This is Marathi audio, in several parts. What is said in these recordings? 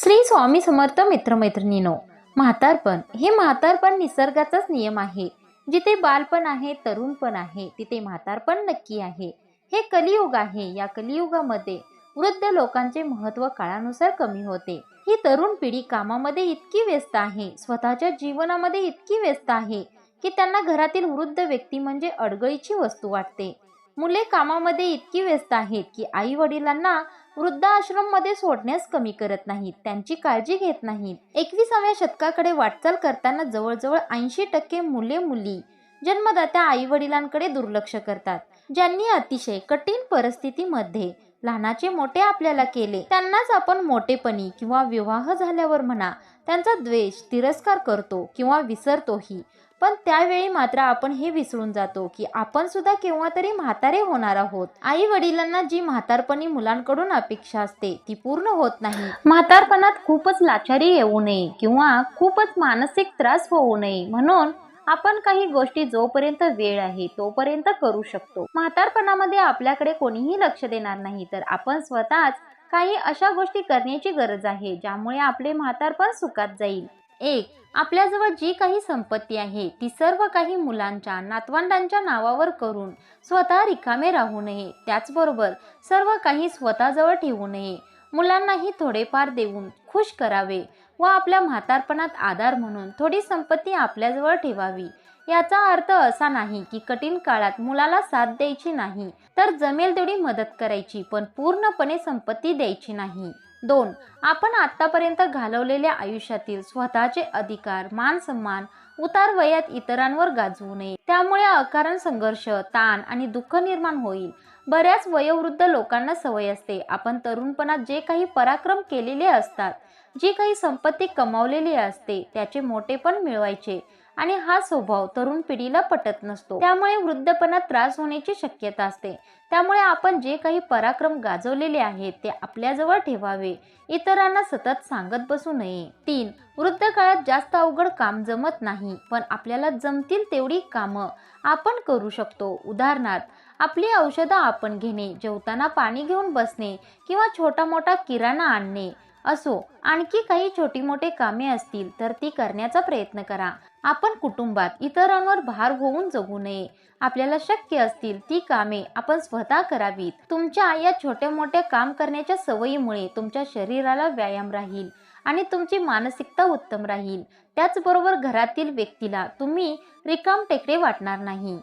श्री स्वामी समर्थ मित्रमैत्रिणीनो म्हातारपण हे म्हातारपण निसर्गाचाच नियम आहे. जिथे बालपण आहे तरुणपण आहे तिथे म्हातारपण नक्की आहे. हे कलियुग आहे. या कलियुगामध्ये वृद्ध लोकांचे महत्त्व काळानुसार कमी होते. ही तरुण पिढी कामामध्ये इतकी व्यस्त आहे स्वतःच्या जीवनामध्ये इतकी व्यस्त आहे की त्यांना घरातील वृद्ध व्यक्ती म्हणजे अडगळीची वस्तू वाटते. मुले कामामध्ये इतकी व्यस्त आहेत की आई वडिलांना वृद्धाश्रममध्ये सोडण्यास कमी करत नाहीत त्यांची काळजी घेत नाहीत. एकविसाव्या शतकाकडे वाटचाल करताना जवळजवळ ऐंशी टक्के मुले मुली जन्मदात्या आई वडिलांकडे दुर्लक्ष करतात ज्यांनी अतिशय कठीण परिस्थितीमध्ये लहानाचे मोठे आपल्याला केले. त्यांनाच आपण मोठेपणी किंवा विवाह झाल्यावर म्हणा त्यांचा द्वेष तिरस्कार करतो किंवा विसरतोही. पण त्यावेळी मात्र आपण हे विसरून जातो की आपण सुद्धा केव्हा तरी म्हातारे होणार आहोत. आई वडिलांना जी म्हातारपणी मुलांकडून अपेक्षा असते ती पूर्ण होत नाही. म्हातारपणात खूपच लाचारी येऊ नये किंवा खूपच मानसिक त्रास होऊ नये म्हणून आपण काही गोष्टी जोपर्यंत वेळ आहे तोपर्यंत करू शकतो. म्हातारपणामध्ये आपल्याकडे कोणीही लक्ष देणार नाही तर आपण स्वतःच काही अशा गोष्टी करण्याची गरज आहे ज्यामुळे आपले म्हातारपण सुखात जाईल. एक आपल्याजवळ जी काही संपत्ती आहे ती सर्व काही मुलांच्या नातवंडांच्या नावावर करून स्वतः रिकामे राहू नये. त्याचबरोबर सर्व काही स्वतःजवळ ठेवू नये. मुलांनाही थोडेफार देऊन खुश करावे व आपल्या म्हातारपणात आधार म्हणून थोडी संपत्ती आपल्याजवळ ठेवावी. याचा अर्थ असा नाही की कठीण काळात मुलाला साथ द्यायची नाही तर जमेल तेवढी मदत करायची पण पूर्णपणे संपत्ती द्यायची नाही. दोन. आपण आतापर्यंत घालवलेल्या आयुष्यातील स्वतःचे अधिकार मान सन्मान उतार वयात इतरांवर गाजवू नये. त्यामुळे अकारण संघर्ष ताण आणि दुःख निर्माण होईल. बऱ्याच वयोवृद्ध लोकांना सवय असते. आपण तरुणपणात जे काही पराक्रम केलेले असतात जी काही संपत्ती कमावलेली असते त्याचे मोठेपण मिळवायचे. आणि हा स्वभाव तरुण पिढीला पटत नसतो. त्यामुळे वृद्धपणात त्रास होण्याची शक्यता असते. त्यामुळे आपण जे काही पराक्रम गाजवलेले आहेत ते आपल्याजवळ ठेवावे. इतरांना सतत सांगत बसू नये. तीन वृद्ध काळात जास्त अवघड काम जमत नाही पण आपल्याला जमतील तेवढी कामं आपण करू शकतो. उदाहरणार्थ आपली औषधं आपण घेणे जेवताना पाणी घेऊन बसणे किंवा छोटा मोठा किराणा आणणे असो. आणखी काही छोटी मोठे कामे असतील तर ती करण्याचा प्रयत्न करा. आपण कुटुंबात इतरांवर भार होऊन जगू नये. आपल्याला शक्य असतील ती कामे आपण स्वतः करावीत. तुमच्या या छोट्या मोठ्या काम करण्याच्या सवयीमुळे तुमच्या शरीराला व्यायाम राहील आणि तुमची मानसिकता उत्तम राहील. त्याचबरोबर घरातील व्यक्तीला तुम्ही रिकाम टेकडे वाटणार नाही.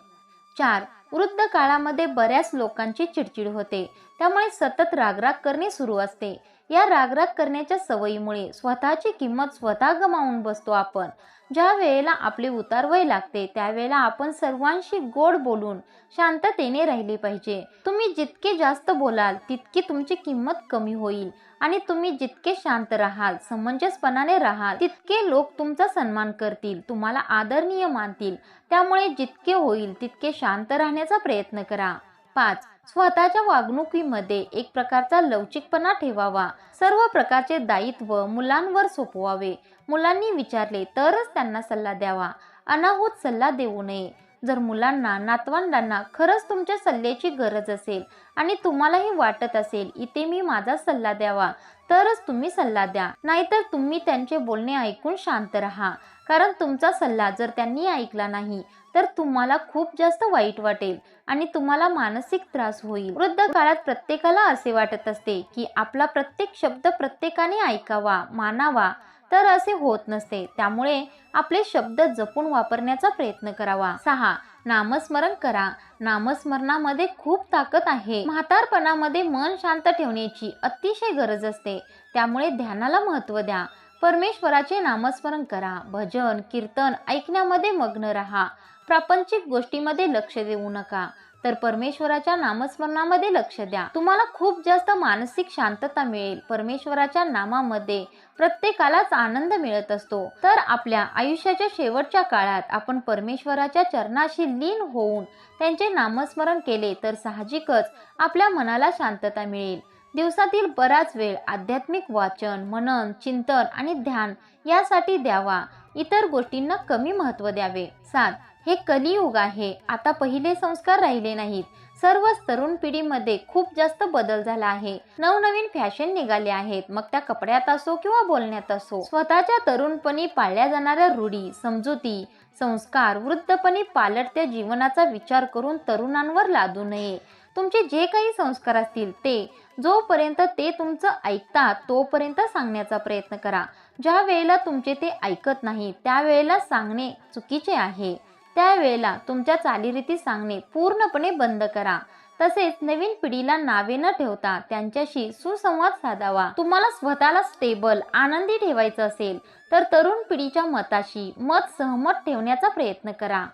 चार वृद्ध काळामध्ये बऱ्याच लोकांची चिडचिड होते. त्यामुळे सतत रागराग करणे सुरू असते. या रागराग करण्याच्या सवयीमुळे स्वतःची किंमत स्वतः गमावून बसतो आपण. ज्या वेळेला आपले उतारवय लागते त्यावेळेला आपण सर्वांशी गोड बोलून शांततेने राहिले पाहिजे. तुम्ही जितके जास्त बोलाल तितकी तुमची किंमत कमी होईल आणि तुम्ही जितके शांत राहाल समंजसपणाने राहाल तितके लोक तुमचा सन्मान करतील तुम्हाला आदरणीय मानतील. त्यामुळे जितके होईल तितके शांत राहण्याचा प्रयत्न करा. पाच स्वतःच्या वागणुकीमध्ये एक प्रकारचा लवचिकपणा ठेवावा. सर्व प्रकारचे दायित्व मुलांवर सोपवावे. मुलांनी विचारले तरच त्यांना सल्ला द्यावा. अनाहूत सल्ला देऊ नये. जर मुलांना नातवंडांना खरंच तुमच्या सल्ल्याची गरज असेल आणि तुम्हालाही वाटत असेल इथे मी माझा सल्ला द्यावा तरच तुम्ही सल्ला द्या. नाहीतर तुम्ही त्यांचे बोलणे ऐकून शांत राहा. कारण तुमचा सल्ला जर त्यांनी ऐकला नाही तर तुम्हाला खूप जास्त वाईट वाटेल आणि तुम्हाला मानसिक त्रास होईल. वृद्ध काळात प्रत्येकाला असे वाटत असते की आपला प्रत्येक शब्द प्रत्येकाने ऐकावा मानावा. तर असे होत नसते. त्यामुळे आपले शब्द जपून वापरण्याचा प्रयत्न करावा. सहा. नामस्मरण करा. नामस्मरणामध्ये खूप ताकद आहे. म्हातारपणामध्ये मन शांत ठेवण्याची अतिशय गरज असते. त्यामुळे ध्यानाला महत्त्व द्या. परमेश्वराचे नामस्मरण करा. भजन कीर्तन ऐकण्यामध्ये मग्न राहा. प्रापंचिक गोष्टीमध्ये लक्ष देऊ नका. तर परमेश्वराच्या नामस्मरणामध्ये लक्ष द्या. तुम्हाला खूप जास्त मानसिक शांतता मिळेल. परमेश्वराच्या नामामध्ये प्रत्येकालाच आनंद मिळत असतो. तर आपल्या आयुष्याच्या शेवटच्या काळात आपण परमेश्वराच्या चरणाशी लीन होऊन त्यांचे नामस्मरण केले तर साहजिकच आपल्या मनाला शांतता मिळेल. दिवसातील बराच वेळ आध्यात्मिक वाचन मनन चिंतन आणि ध्यान यासाठी द्यावा. इतर गोष्टींना कमी महत्त्व द्यावे. सात हे कलियुग आहे. आता पहिले संस्कार राहिले नाहीत. सर्वच तरुण पिढीमध्ये खूप जास्त बदल झाला आहे. नवनवीन फॅशन निघाले आहेत. मग त्या कपड्यात असो किंवा बोलण्यात असो स्वतःच्या तरुणपणी पाळल्या जाणाऱ्या रूढी समजुती संस्कार वृद्धपणी पालटत्या जीवनाचा विचार करून तरुणांवर लादू नये. तुमचे जे काही संस्कार असतील ते जोपर्यंत ते तुमचं ऐकतात तोपर्यंत सांगण्याचा प्रयत्न करा. ज्या वेळेला तुमचे ते ऐकत नाही त्यावेळेला सांगणे चुकीचे आहे. त्यावेळेला तुमच्या चालीरीती सांगणे पूर्णपणे बंद करा. तसेच नवीन पिढीला नावे न ठेवता त्यांच्याशी सुसंवाद साधावा. तुम्हाला स्वतःला स्टेबल आनंदी ठेवायचं असेल तर तरुण पिढीच्या मताशी मत सहमत ठेवण्याचा प्रयत्न करा.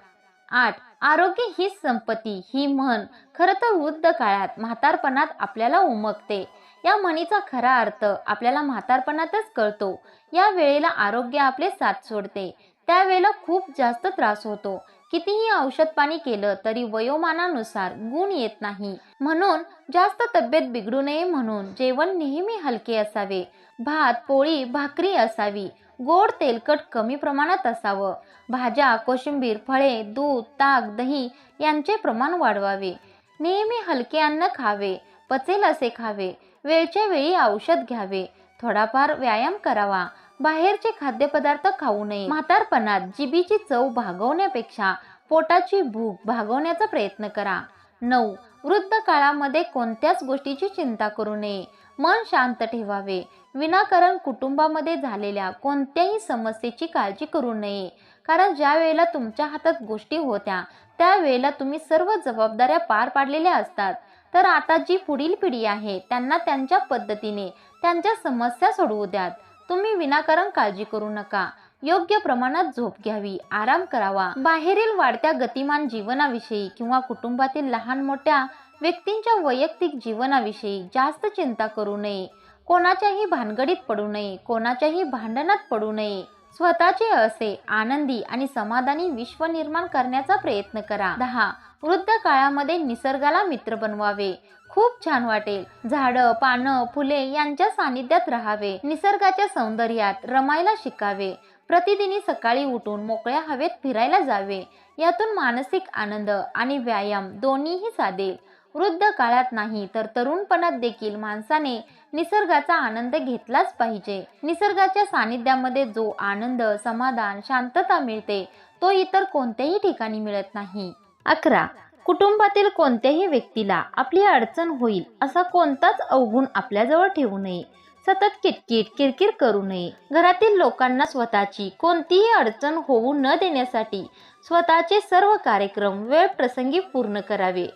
आठ आरोग्य ही संपत्ती ही म्हण खरं तर वृद्ध काळात म्हातारपणात आपल्याला उमगते. या म्हणीचा खरा अर्थ आपल्याला म्हातारपणातच कळतो. या वेळेला आरोग्य आपले साथ सोडते. त्यावेळेला खूप जास्त त्रास होतो. कितीही औषध पाणी केलं तरी वयोमानानुसार गुण येत नाही. म्हणून जास्त तब्येत बिघडू नये म्हणून जेवण नेहमी हलके असावे. भात पोळी भाकरी असावी. गोड तेलकट कमी प्रमाणात असावं. भाज्या कोशिंबीर फळे दूध ताक दही यांचे प्रमाण वाढवावे. नेहमी हलके अन्न खावे. पचेल असे खावे. वेळच्या वेळी औषध घ्यावे. थोडाफार व्यायाम करावा. बाहेरचे खाद्यपदार्थ खाऊ नये. म्हातारपणात जिबीची चव भागवण्यापेक्षा पोटाची भूक भागवण्याचा प्रयत्न करा. नऊ. वृद्ध काळामध्ये कोणत्याच गोष्टीची चिंता करू नये. मन शांत ठेवावे. विनाकारण कुटुंबामध्ये झालेल्या कोणत्याही समस्येची काळजी करू नये. कारण ज्या वेळेला तुमच्या हातात गोष्टी होत्या त्यावेळेला तुम्ही सर्व जबाबदाऱ्या पार पाडलेल्या असतात. तर आता जी पुढील पिढी आहे त्यांना त्यांच्या पद्धतीने त्यांच्या समस्या सोडवू द्यात. तुम्ही विनाकारण काळजी करू नका. योग्य प्रमाणात झोप घ्यावी. आराम करावा. बाहेरील वाढत्या गतिमान जीवनाविषयी किंवा कुटुंबातील लहान मोठ्या व्यक्तींच्या वैयक्तिक जीवनाविषयी जास्त चिंता करू नये. कोणाच्याही भानगडीत पडू नये. कोणाच्याही भांडणात पडू नये. स्वतःचे असे आनंदी आणि समाधानी विश्व निर्माण करण्याचा प्रयत्न करा. दहा. वृद्ध काळामध्ये निसर्गाला मित्र बनवावे. खूप छान वाटेल. झाडं पानं फुले यांच्या सानिध्यात राहावे. निसर्गाच्या सौंदर्यात रमायला शिकावे. प्रतिदिनी सकाळी उठून मोकळ्या हवेत फिरायला जावे. यातून मानसिक आनंद आणि व्यायाम दोन्हीही साधेल. वृद्ध काळात नाही तर तरुणपणात देखील माणसाने निसर्गाचा आनंद घेतलाच पाहिजे. निसर्गाच्या सानिध्यामध्ये जो आनंद समाधान शांतता मिळते तो इतर कोणत्याही ठिकाणी मिळत नाही. अकरा. कुटुंबातील कोणत्याही व्यक्तीला आपली अडचण होईल असा कोणताच अवगुण आपल्याजवळ ठेवू नये. सतत किटकिट किरकिर करू नये. घरातील लोकांना स्वतःची कोणतीही अडचण होऊ न देण्यासाठी स्वतःचे सर्व कार्यक्रम वेळ प्रसंगी पूर्ण करावे.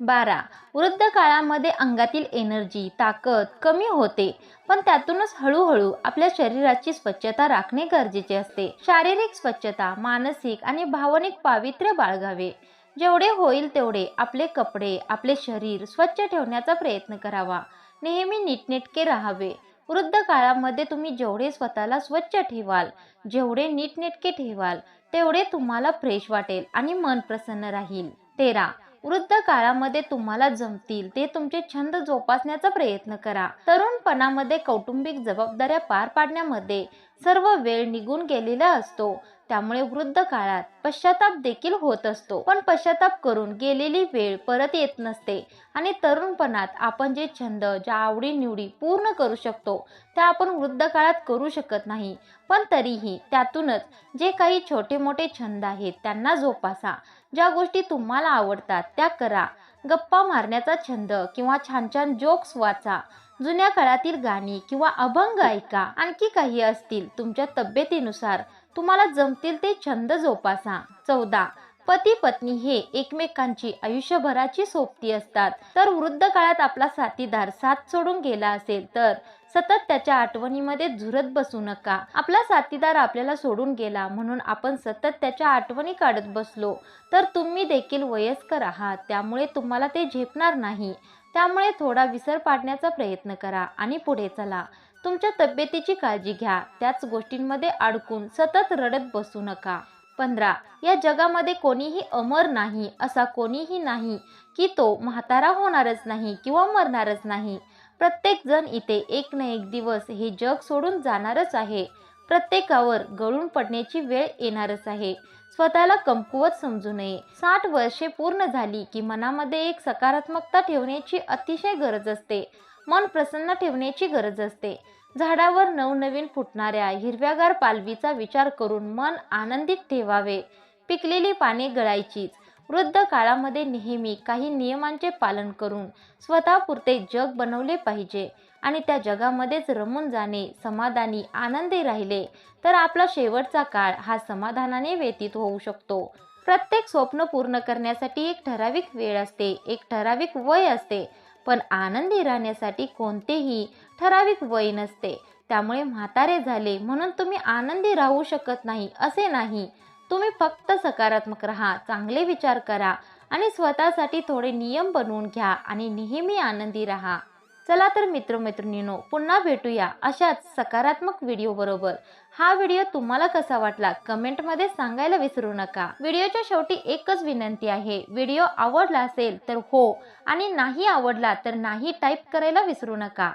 बारा. वृद्ध काळामध्ये अंगातील एनर्जी ताकद कमी होते पण त्यातूनच हळूहळू आपल्या शरीराची स्वच्छता राखणे गरजेचे असते. शारीरिक स्वच्छता मानसिक आणि भावनिक पावित्र्य बाळगावे. जेवढे होईल तेवढे आपले कपडे आपले शरीर स्वच्छ ठेवण्याचा प्रयत्न करावा. नेहमी नीटनेटके राहावे. वृद्ध काळामध्ये तुम्ही जेवढे स्वतःला स्वच्छ ठेवाल जेवढे नीटनेटके ठेवाल तेवढे तुम्हाला फ्रेश वाटेल आणि मन प्रसन्न राहील. तेरा. वृद्ध काळामध्ये तुम्हाला जमतील ते तुमचे छंद जोपासण्याचा प्रयत्न करा. तरुणपणामध्ये कौटुंबिक जबाबदाऱ्या पार पाडण्यामध्ये सर्व वेळ निघून गेलेला असतो. त्यामुळे वृद्ध काळात पश्चाताप देखील होत असतो. पण पश्चाताप करून गेलेली वेळ परत येत नसते आणि तरुणपणात आपण जे छंद ज्या आवडी निवडी पूर्ण करू शकतो त्या आपण वृद्ध काळात करू शकत नाही. पण तरीही त्यातूनच जे काही छोटे मोठे छंद आहेत त्यांना जोपासा. ज्या गोष्टी तुम्हाला आवडतात त्या करा. गप्पा मारण्याचा छंद किंवा छान छान जोक्स वाचा. जुन्या काळातील गाणी किंवा अभंग ऐका. आणखी काही असतील तुमच्या तब्येतीनुसार. तुम्हाला जमतील ते छंद जोपासा. चौदा. पती पत्नी हे एकमेकांची आयुष्यभराची सोबती असतात. तर वृद्ध काळात आपला साथीदार साथ सोडून गेला असेल तर सतत त्याच्या आठवणीमध्ये झुरत बसू नका. आपला साथीदार आपल्याला सोडून गेला म्हणून आपण सतत त्याच्या आठवणी काढत बसलो तर तुम्ही देखील वयस्कर आहात. त्यामुळे तुम्हाला ते झेपणार नाही. त्यामुळे थोडा विसर पाडण्याचा प्रयत्न करा आणि पुढे चला. तुमच्या तब्येतीची काळजी घ्या. त्याच गोष्टींमध्ये अडकून सतत रडत बसू नका. पंधरा या जगामध्ये कोणीही अमर नाही असा कोणीही नाही की तो म्हातारा होणारच नाही किंवा मरणारच नाही. प्रत्येक जण इथे एक ना एक दिवस हे जग सोडून जाणारच आहे. प्रत्येकावर गळून पडण्याची वेळ येणारच आहे. स्वतःला कमकुवत समजू नये. साठ वर्षे पूर्ण झाली की मनामध्ये एक सकारात्मकता ठेवण्याची अतिशय गरज असते. मन प्रसन्न ठेवण्याची गरज असते. झाडावर नवनवीन फुटणाऱ्या हिरव्यागार पालवीचा विचार करून मन आनंदित ठेवावे. पिकलेली पाने गळायचीच. वृद्ध काळामध्ये नेहमी काही नियमांचे पालन करून स्वतःपुरते जग बनवले पाहिजे आणि त्या जगामध्येच रमून जाणे समाधानी आनंदी राहिले तर आपला शेवटचा काळ हा समाधानाने व्यतीत होऊ शकतो. प्रत्येक स्वप्न पूर्ण करण्यासाठी एक ठराविक वेळ असते एक ठराविक वय असते. पण आनंदी राहण्यासाठी कोणतेही ठराविक वय नसते. त्यामुळे म्हातारे झाले म्हणून तुम्ही आनंदी राहू शकत नाही असे नाही. तुम्ही फक्त सकारात्मक राहा चांगले विचार करा आणि स्वतःसाठी थोडे नियम बनवून घ्या आणि नेहमी आनंदी राहा. चला तर मित्रमैत्रिणींनो पुन्हा भेटूया अशाच सकारात्मक व्हिडिओबरोबर हा व्हिडिओ तुम्हाला कसा वाटला कमेंटमध्ये सांगायला विसरू नका. व्हिडिओच्या शेवटी एकच विनंती आहे व्हिडिओ आवडला असेल तर हो आणि नाही आवडला तर नाही टाईप करायला विसरू नका.